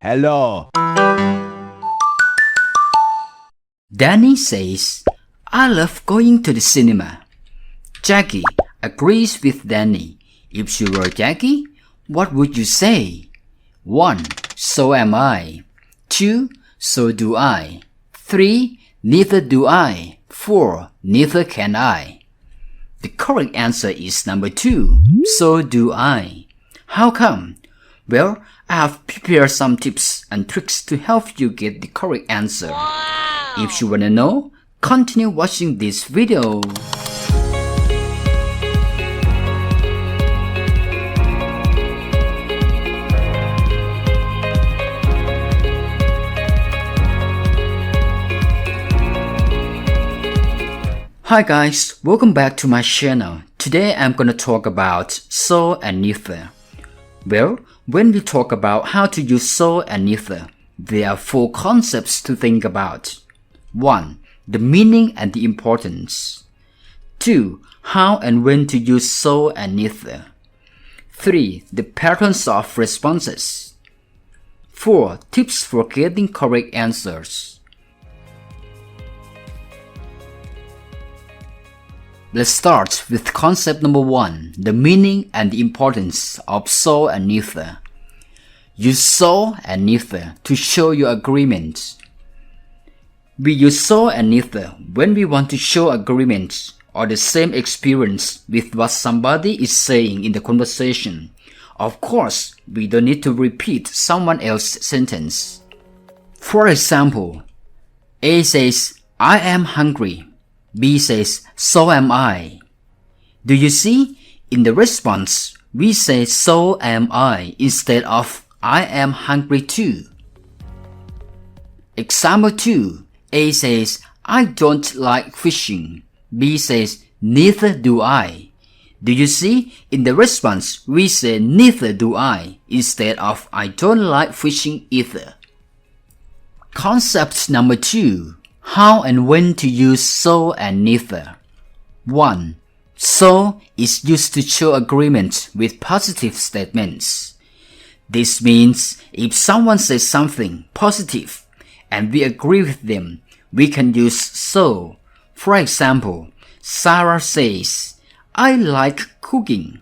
Hello. Danny says, I love going to the cinema. Jackie agrees with Danny. If you were Jackie, what would you say? 1. So am I. 2. So do I. 3. Neither do I. 4. Neither can I. The correct answer is number 2. So do I. How come? Well, I have prepared some tips and tricks to help you get the correct answer. If you wanna know, continue watching this video. Hi guys, welcome back to my channel. Today I'm gonna talk about so and neither. Well, when we talk about how to use so and neither, there are four concepts to think about. 1. The meaning and the importance. 2. How and when to use so and neither. 3. The patterns of responses. 4. Tips for getting correct answers. Let's start with concept number one, the meaning and the importance of so and neither. Use so and neither to show your agreement. We use so and neither when we want to show agreement or the same experience with what somebody is saying in the conversation. Of course, we don't need to repeat someone else's sentence. For example, A says, I am hungry. B says, So am I. Do you see? In the response, we say, So am I instead of, I am hungry too. Example 2. A says, I don't like fishing. B says, Neither do I. Do you see? In the response, we say, Neither do I instead of, I don't like fishing either. Concept number 2 how and when to use so and neither. 1. So is used to show agreement with positive statements. This means if someone says something positive and we agree with them, we can use so. For example, Sarah says, I like cooking.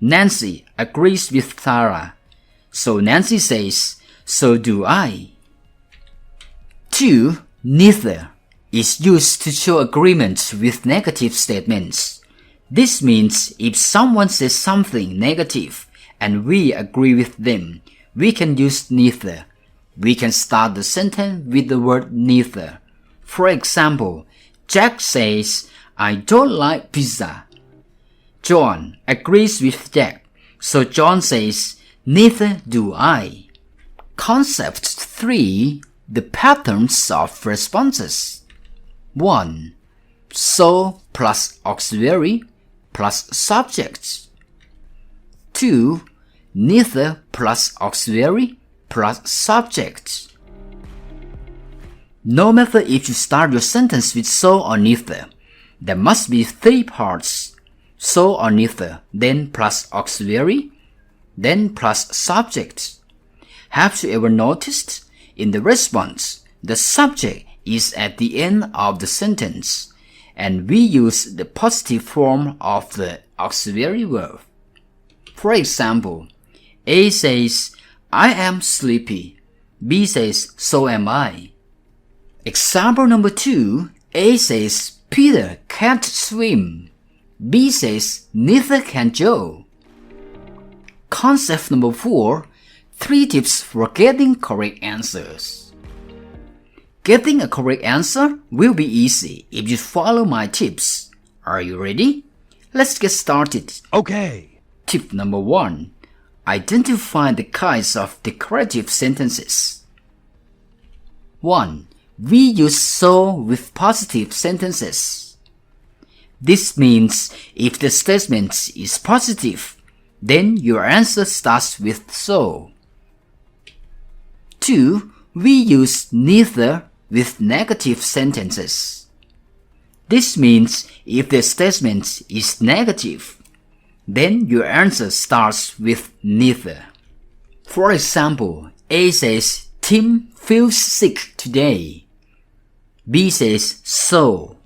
Nancy agrees with Sarah. So Nancy says, so do I. 2 Neither is used to show agreement with negative statements. This means if someone says something negative and we agree with them, we can use neither. We can start the sentence with the word neither. For example, Jack says, I don't like pizza. John agrees with Jack, so John says, neither do I. Concept 3 the patterns of responses. 1. So plus auxiliary plus subject. 2. Neither plus auxiliary plus subject. No matter if you start your sentence with so or neither, there must be three parts. So or neither, then plus auxiliary, then plus subject. Have you ever noticed in the response, the subject is at the end of the sentence, and we use the positive form of the auxiliary verb. For example, A says, I am sleepy. B says, so am I. Example number two, A says, Peter can't swim. B says, neither can Joe. Concept number four, 3 tips for getting correct answers. Getting a correct answer will be easy if you follow my tips. Are you ready? Let's get started. Okay. Tip number 1. Identify the kinds of declarative sentences. 1. We use so with positive sentences. This means if the statement is positive, then your answer starts with so. 2. We use neither with negative sentences. This means if the statement is negative, then your answer starts with neither. For example, A says, Tim feels sick today. B says, so.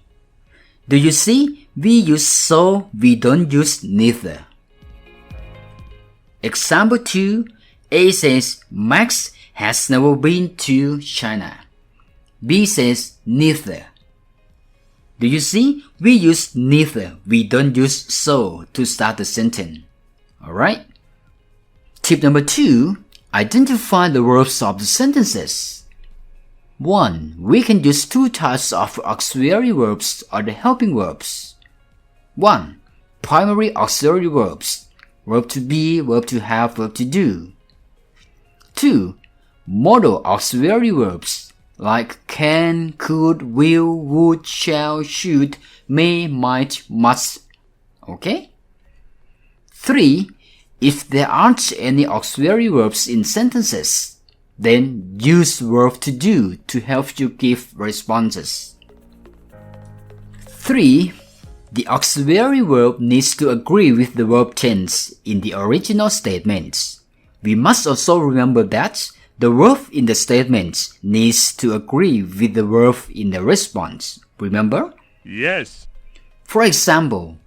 Do you see? We use so, we don't use neither. Example 2. A says, Max has never been to China. B says, neither. Do you see? We use neither, we don't use so to start the sentence. Alright? Tip number 2. Identify the verbs of the sentences. 1. We can use two types of auxiliary verbs or the helping verbs. 1. Primary auxiliary verbs. Verb to be, verb to have, verb to do. 2. Modal auxiliary verbs like can, could, will, would, shall, should, may, might, must. Okay? 3. If there aren't any auxiliary verbs in sentences, then use verb to do to help you give responses. 3. The auxiliary verb needs to agree with the verb tense in the original statements. We must also remember that the verb in the statement needs to agree with the verb in the response. Remember? Yes. For example,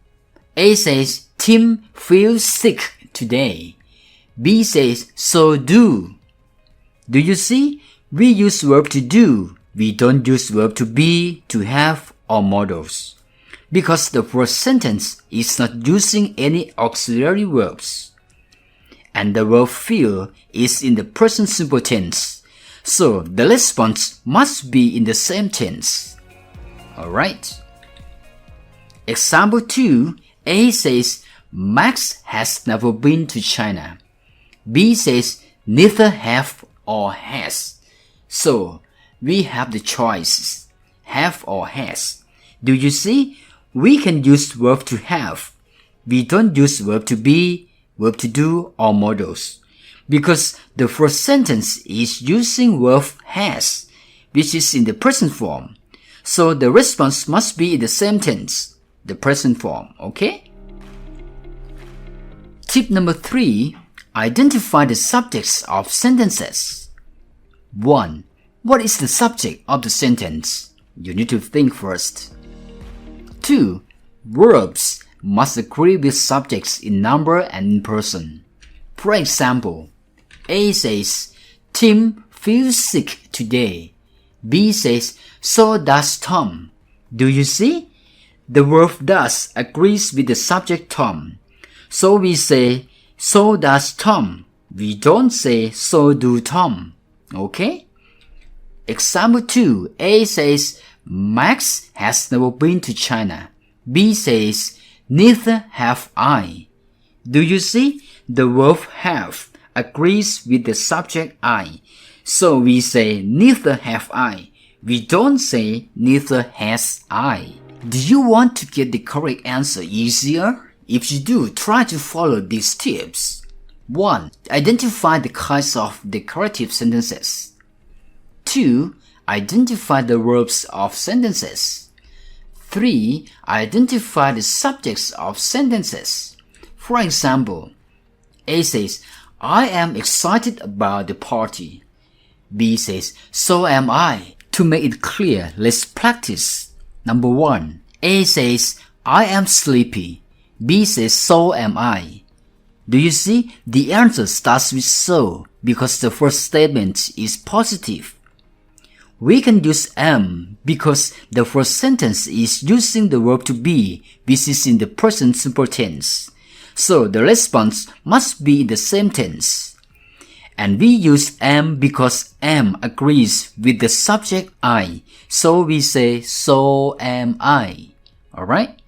A says Tim feels sick today. B says, so do. Do you see? We use verb to do. We don't use verb to be, to have, or models. Because the first sentence is not using any auxiliary verbs. And the verb feel is in the present simple tense. So the response must be in the same tense. Alright. Example 2, A says, Max has never been to China. B says neither have or has. So we have the choices have or has. Do you see? We can use verb to have. We don't use verb to be, verb to do, or models Because the first sentence is using verb has, which is in the present form. So the response must be in the same tense, the present form, okay? Tip number three, identify the subjects of sentences. 1. What is the subject of the sentence? You need to think first. 2. Verbs must agree with subjects in number and in person. For example, A says, Tim feels sick today. B says, so does Tom. Do you see? The verb does agrees with the subject Tom. So we say, so does Tom. We don't say, so do Tom. Okay? Example 2. A says, Max has never been to China. B says, neither have I. Do you see? The verb have agrees with the subject I. So we say, neither have I. We don't say, neither has I. Do you want to get the correct answer easier? If you do, try to follow these tips. 1. Identify the kinds of decorative sentences. 2. Identify the verbs of sentences. 3. Identify the subjects of sentences. For example, A says, I am excited about the party. B says, so am I. To make it clear, let's practice. Number 1. A says, I am sleepy. B says, so am I. Do you see? The answer starts with so because the first statement is positive. We can use am because the first sentence is using the verb to be, which is in the present simple tense. So the response must be in the same tense. And we use am because am agrees with the subject I. So we say, so am I. Alright?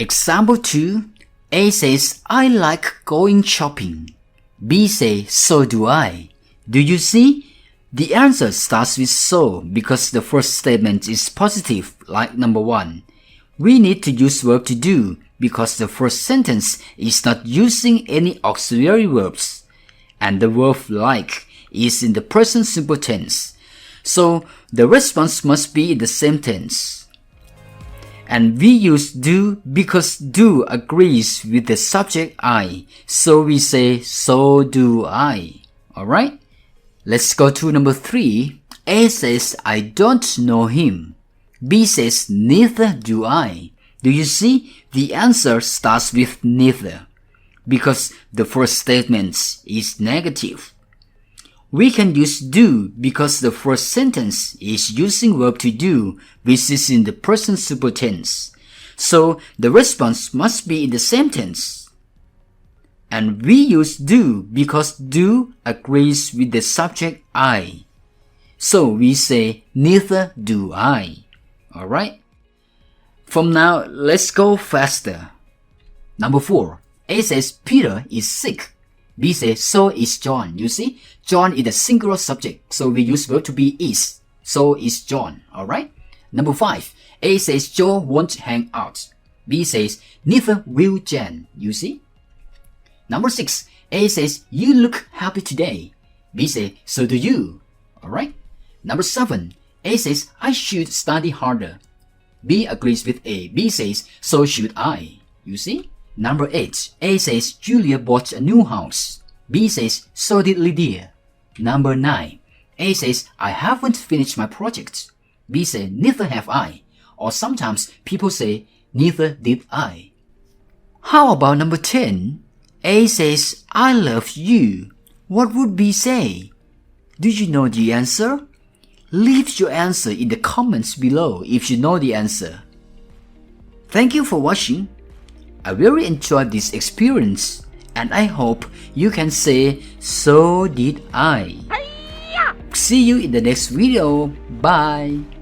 Example 2. A says, I like going shopping. B says, so do I. Do you see? The answer starts with so because the first statement is positive, like number one. We need to use verb to do because the first sentence is not using any auxiliary verbs. And the verb like is in the present simple tense. So the response must be in the same tense and we use do because do agrees with the subject I, so we say so do I. Alright? Let's go to number three. A says, I don't know him. B says, neither do I. Do you see? The answer starts with neither because the first statement is negative. We can use do because the first sentence is using verb to do, which is in the present simple tense. So the response must be in the same tense. And we use do because do agrees with the subject I. So we say neither do I. Alright? From now, let's go faster. Number four. A says Peter is sick. B says so is John. You see, John is a singular subject, so we use verb to be is. So is John. Alright? Number five. A says Joe won't hang out. B says neither will Jen. You see? Number six. A says you look happy today. B says so do you. Alright? Number seven. A says I should study harder. B agrees with A. B says so should I. You see? Number 8. A says Julia bought a new house. B says so did Lydia. Number 9. A says I haven't finished my project. B says neither have I. Or sometimes people say neither did I. How about number 10? A says I love you. What would B say? Do you know the answer? Leave your answer in the comments below if you know the answer. Thank you for watching. I really enjoyed this experience and I hope you can say so did I. See you in the next video. Bye.